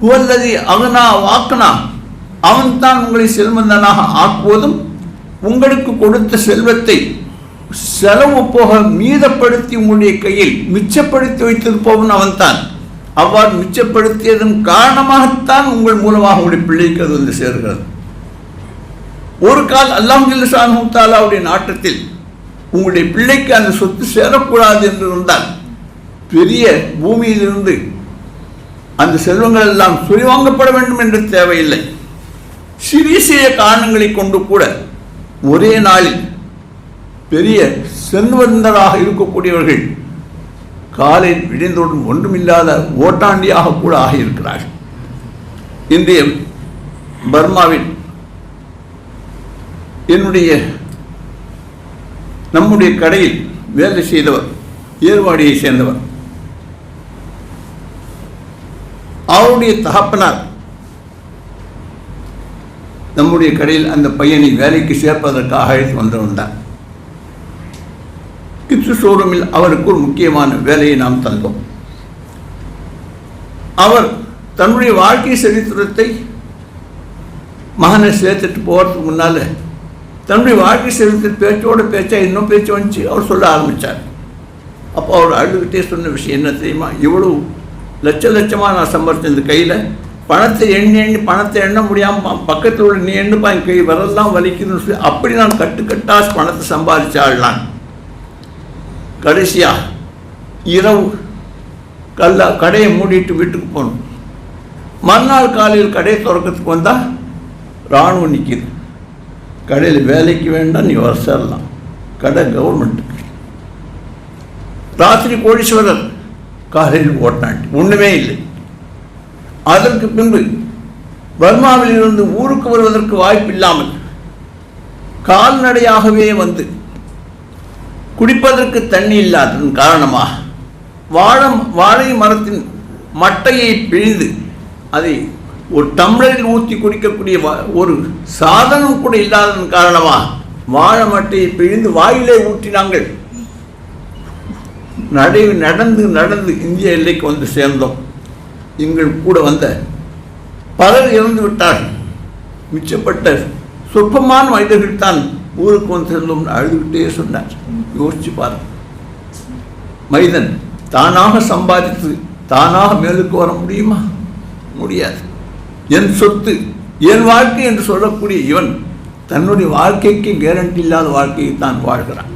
உவல்லதி அகுனா வாக்குனா அவன்தான் உங்களை செல்வந்தனாக ஆக்குவதும் உங்களுக்கு கொடுத்த செல்வத்தை செலவு போக மீதப்படுத்தி உங்களுடைய கையில் மிச்சப்படுத்தி வைத்திருப்பவன் அவன்தான். அவ்வாறு மிச்சப்படுத்தியதன் காரணமாகத்தான் உங்கள் மூலமாக உங்களுடைய பிள்ளைக்கு அது வந்து சேர்கிறது. ஒரு கால் அல்லாஹ் தாலாவுடைய நாட்டத்தில் உங்களுடைய பிள்ளைக்கு அந்த சொத்து சேரக்கூடாது என்று இருந்தால் பெரிய பூமியிலிருந்து அந்த செல்வங்கள் எல்லாம் சுரிவாங்கப்பட வேண்டும் என்று தேவையில்லை. சிறிய சிறிய காரணங்களை கொண்டு கூட ஒரே நாளில் பெரிய செல்வந்தராக இருக்கக்கூடியவர்கள் காலை விழுந்தவுடன் ஒன்றுமில்லாத ஓட்டாண்டியாக கூட ஆகியிருக்கிறார்கள். இன்றைய பர்மாவில் என்னுடைய நம்முடைய கடையில் வேலை செய்தவர் ஏர்வாடியை சேர்ந்தவர். அவருடைய தகப்பனார் நம்முடைய கடையில் அந்த பையனை வேலைக்கு சேர்ப்பதற்காக அழைத்து வந்து வந்தார் ஷோரூமில் அவருக்கு ஒரு முக்கியமான வேலையை நாம் தந்தோம். அவர் தன்னுடைய வாழ்க்கை சரித்திரத்தை மகனை சேர்த்துட்டு போகிறதுக்கு முன்னால் தன்னுடைய வாழ்க்கை சரித்திர பேச்சோட பேச்சா இன்னும் பேச்சு வந்துச்சு. அவர் சொல்ல ஆரம்பித்தார் அப்போ அவர் அழுதுகிட்டே சொன்ன விஷயம் என்ன தெரியுமா? இவ்வளவு லட்ச லட்சமாக நான் சம்பாரிச்சேன் இந்த கையில். பணத்தை எண்ணி எண்ணி பணத்தை எண்ண முடியாமல் பக்கத்தில் உள்ள நீ எண்ணுப்பா என் கை வரலாம் வலிக்குதுன்னு சொல்லி அப்படி நான் கட்டுக்கட்டாக பணத்தை சம்பாதிச்சாள் நான். கடைசியாக இரவு கல்ல கடையை மூடிட்டு வீட்டுக்கு போகணும் மறுநாள் காலையில் கடையை திறக்கிறதுக்கு வந்தால் இராணுவம் நிற்கிது கடையில் வேலைக்கு வேண்டாம் நீ வர சேரலாம். கடை கவர்மெண்ட்டுக்கு ராத்திரி கோடீஸ்வரர் காலையில் ஓட்டினாட்டி ஒன்றுமே இல்லை. அதற்கு பின்பு பர்மாவில் இருந்து ஊருக்கு வருவதற்கு வாய்ப்பில்லாமல் கால்நடையாகவே வந்து குடிப்பதற்கு தண்ணி இல்லாததன் காரணமாக வாழை வாழை மரத்தின் மட்டையை பிழிந்து அதை ஒரு டம்ளரில் ஊற்றி குடிக்கக்கூடிய ஒரு சாதனம் கூட இல்லாததன் காரணமாக வாழை மட்டையை பிழிந்து வாயிலே ஊற்றினாங்கள். நடை நடந்து நடந்து இந்திய எல்லைக்கு வந்து சேர்ந்தோம். எங்கள் கூட வந்த பலர் இறந்து விட்டார்கள். மிச்சப்பட்ட சொற்பமான மனிதர்கள் தான் ஊருக்கு வந்து சேர்ந்தோம் அழுதுகிட்டே சொன்னார். யோசிச்சு பாரு மனிதன் தானாக சம்பாதித்து தானாக மேலுக்கு வர முடியுமா? முடியாது. என் சொத்து என் வாழ்க்கை என்று சொல்லக்கூடிய இவன் தன்னுடைய வாழ்க்கைக்கு கேரண்டி இல்லாத வாழ்க்கையை தான் வாழ்கிறான்.